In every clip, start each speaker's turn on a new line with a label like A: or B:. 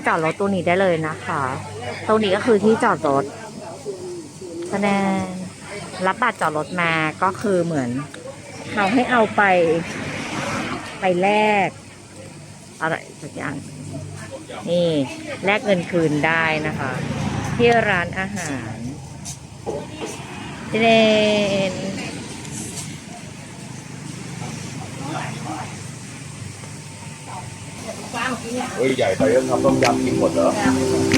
A: าจอดรถตรงนี้ได้เลยนะคะ ตรงนี้ก็คือที่จอดรถคะแสดงรับบัตรจอดรถมาก็คือเหมือนเขาให้เอาไปไปแลกอะไรสักอย่างนี่แลกเงินคืนได้นะคะ ที่ร้านอาหารเจเนน
B: เฮ้ยใหญ่ไปแล้วทำต้มยำกินหมดเหรอ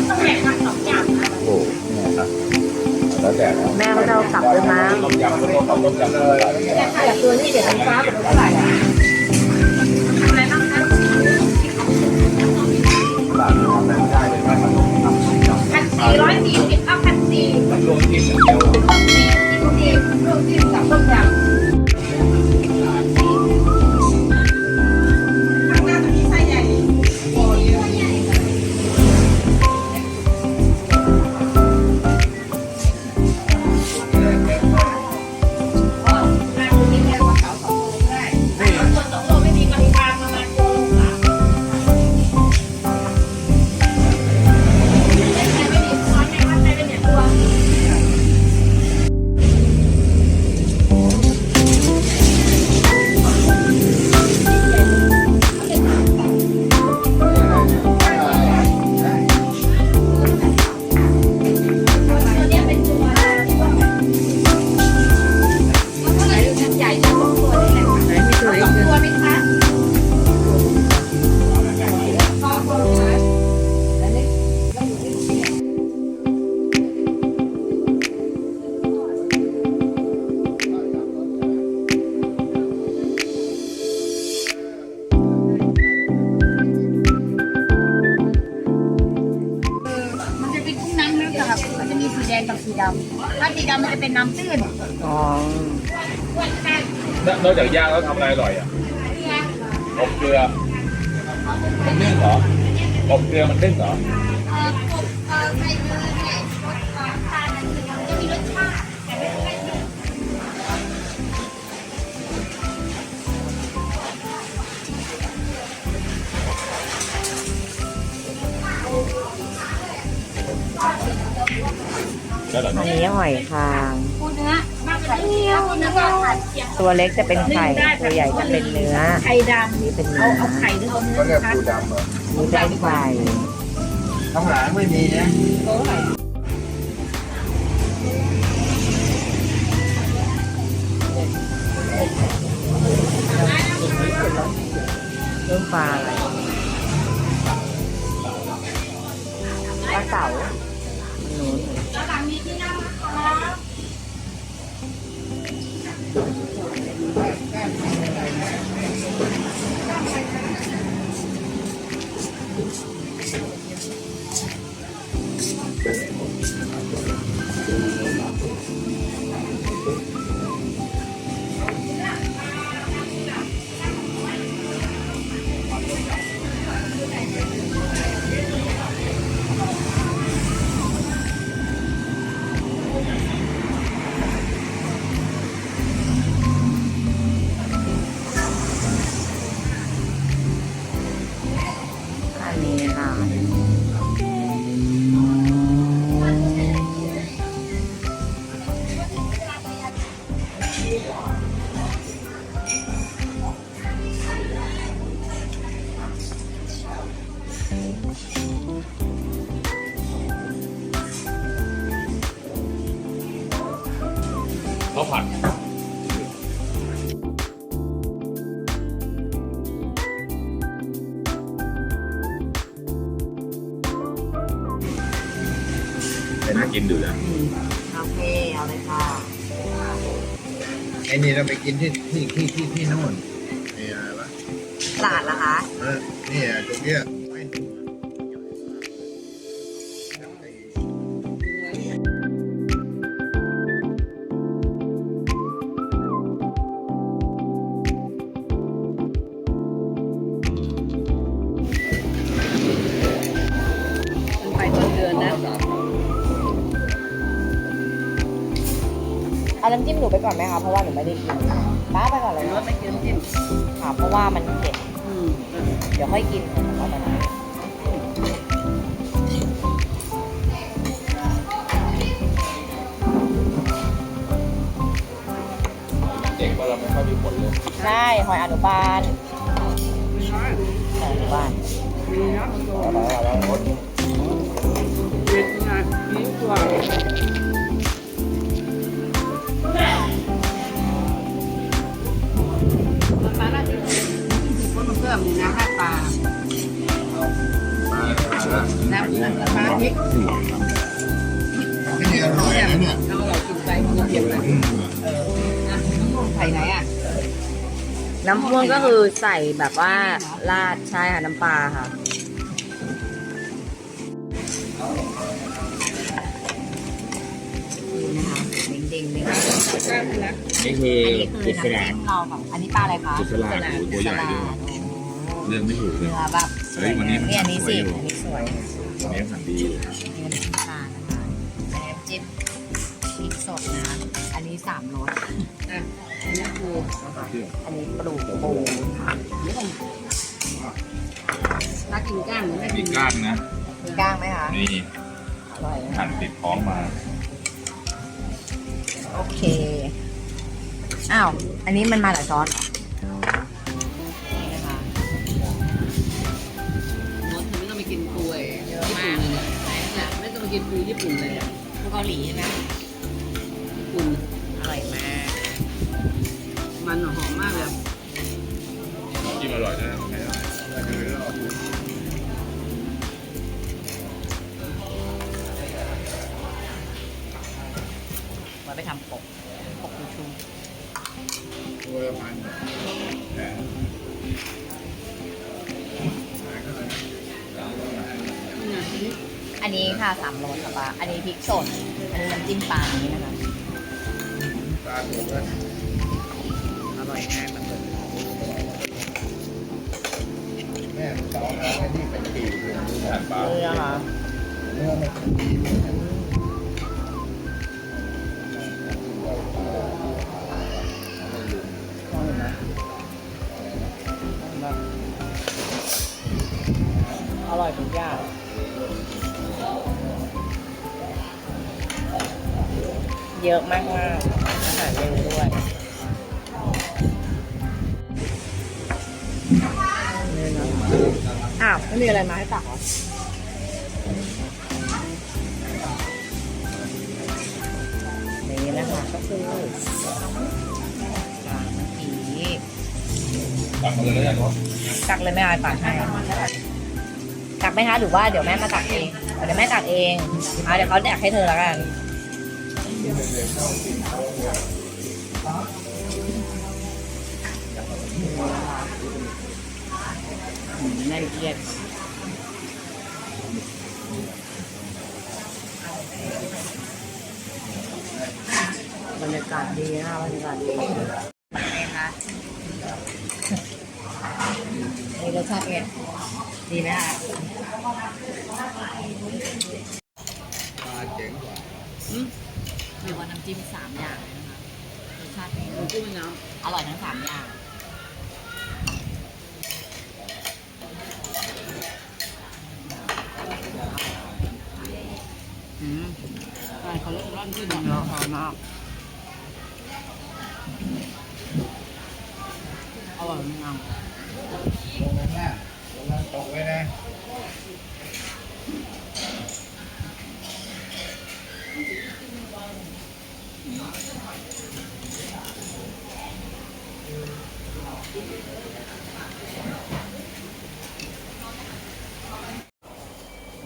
C: ต้องแบ่งทำสองอย่าง
B: โอ้โหเนี่ยนะแล้วแต่นะ
A: แม่เขาจะเอากลับด้วยมั้ง
B: ต้มยำก็ต้องทำต้มยำเลย
C: แต่ถ้าอย่างตัวนี้เดี๋ยวเป็นฟ้าเป็นเท่าไหร่อะอะไร
B: อ๋อ
C: นอ
B: ก
C: จาก
B: ย่างแล้วทำอะไรอร่อยอะอบเกลือมันนึ่งเหรออบเกลือมันนึ่งเหรอ
C: เอ่อกบเอ่อใส่เนยใส่รสเอ่อทานมันจะมีรสชาติแต่ไม่ใช่เนย
B: แล้วเหรอ
A: อันนี้หอยคาง
C: ปูเนื้อมากกว่านี้ถ้าปูเนื้อก็ผัดเคียง
A: ตัวเล็กจะเป็นไข่ ตัวใหญ่จะเป็นเนื้อ
C: ไข่ด
A: นี่เป็นำเนื้
C: เอา
A: อ
C: เอาไข่หรือเอาเนื้
B: ก็
C: อ
B: เรียก
C: ชัด
B: ปูดำเหรอ
A: นี่เป็นไข่
B: ข้างหลังไม่มีนะ
C: โต๊ะไหน
A: เรื่องปลาอะไร
B: ขาผัดเป็นน่ากินดูนะ
A: โอเคเอาเลยค่ะ
D: ไอ้นี่เราไปกินที่ที่ที่ที่ที่โน่นนี่อะไรวะ
A: ตลาดละคะ
D: เออนี่ตรงเนี้ย
A: หนูไปก่อนไหมคะเพราะว่าหนูไม่ได้กินป้าไปก่อนเลยเนาะไม่กินจิ้มค่ะเพราะว่ามันเผ็ดดี๋ยวค่อยกินแต่ว่าตอนนี้
B: เจ๋งว่าเราไม่ค่อยมีผลเลย
A: ใช่หอยอนุบาลหอยอนุบาล
C: ป น้ำพ่
A: วงก็คือใส่แบบว่าราดใช่ค่ะน้ำปลาค่ะนี่นะคะเด้งๆเลย
B: นี่คือ
A: อันนี้คือ
B: กุศ
A: น้ำ
B: ลา
A: จิ้มเราค่ะอันนี้ปลาอะไรคะ
B: กุศลาตัวใหญ่ด้วย เรื่องไม่ถูกเลย
A: เนื้อแบบส
B: เฮ้
A: ย
B: วันนี้มัน
A: นี่อันนี้สิ
B: สวยอยู่
A: อันนี้สวย
B: อันนี้หันดีอยู่
A: นี่น้ำปลานะคะอันนี้น้ำจิ้มพริกสดนะ อันนี้สามรส
C: อะนี่คือ
A: อันนี้ปลูกปูค่ะ
C: ถ้ากินก้างหรือไม่
B: มี
C: กิน
B: ก้านนะ
A: มีก้างไหมคะ
B: นี่
A: อร่อยนะ
B: หั่นติดท้องมา
A: โอเค อ้าว อันนี้มันมาหลายซอสเหรอนี่นะคะ
C: มดเธอไม่ต้องไปกินปูไอ้ญี่ปุ่นเลยเนี่ยไม่ต้องไปกินปูญี่ปุ่นเลยอะ
A: ปูเกาหลีใช่ไหม
B: จิ้มอร่อยนะไม่อร่อย
A: ไว้ไปทำปกปกยูทูบ
D: ตัวละพันแหม
A: อันนี้ค่ะสามรสค่ะป้าอันนี้พริกสด อันนี้น้ำจิ้มปลาอันนี้นะคะ
D: ปลาตัวละ
A: อร่อยมากแบ บ
D: แม่สองเอาไอ้นี่เป็นปีเลย
B: หั่นปลา
A: เนื้อค่ะ
D: เนื้อมันเป็นปีกเลยนะ
A: อร่อยทุกอย่างเยอะมากมากๆอาหารเร็วด้วยาวไม่มีอะไรมาให้ตักเหรอนี่นะคะก็คือปลาเมื่อกี้
B: ตักมาเลยแล้วกันเนาะ
A: ตักเลยไม่เอาตักให้ตักไหมคะหรือว่าเดี๋ยวแม่มาตักเองเดี๋ยวแม่ตักเองเอาเดี๋ยวเขาแดกให้เธอแล้วกัน อืมแม่เอียดบรรยากาศดีนะบรรยากาศดีไงคะนี่รสชาติเป็นไงดีไหมคะ
D: ปลาเจ๋งกว่า
A: เรียกว่าน้ำจิ้มสามอย่างเลยนะคะรสชาติเป็นไง
C: มันกุ้งน้
A: อร่อยทั้งสามอย่างำ
C: อืมใช่เขาเริ่มร่อนขึ้น
A: เนื้อหอมมาก
C: อร่อยงาม
D: ลงหน้าลงล่างตกไว้นะ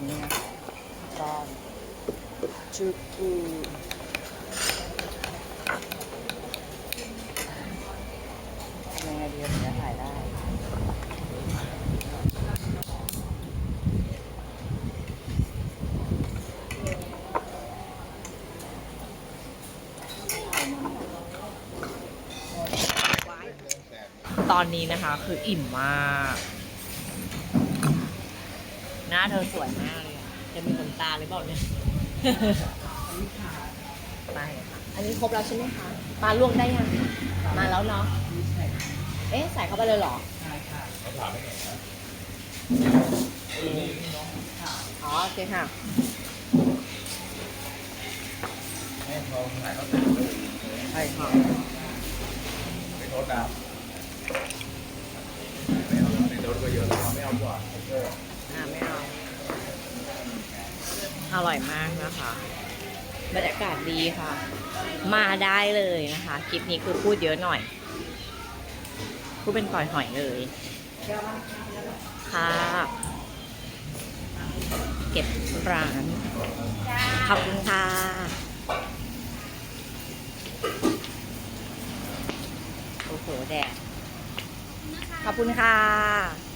A: นี่นะคะก็ ชุกูยังไงดีถึงจะถ่ายได้ ตอนนี้นะคะคืออิ่มมาก หน้าเธอสวยมากเลยอะจะมีขนตาหรือเปล่าเนี่ย ไปค่ะอันนี้ครบแล้วใช่ไหมคะปลาลวกได้ยัง มาแล้วเนาะ เอ๊ะ ใส่เข้าไปเลยเหรอ
B: เขาถามไม่ไงนนะ
A: อ๋อ โอเคค่ะ
B: ให้เขาถ่ายเขาเสร็จ
A: ใช่ค่ะ
B: ไม่โทษนะไม่เอาในรถก็เยอะแล้วไม่เอาดีกว่า
A: อ่าไม่เอา อร่อยมากนะคะ บรรยากาศดีค่ะ มาได้เลยนะคะ คลิปนี้คือพูดเยอะหน่อย พูดเป็นปล่อยหอยเลย ค่ะ เก็บร้าน ขอบคุณค่ะโอ้โหแดดขอบคุณค่ะ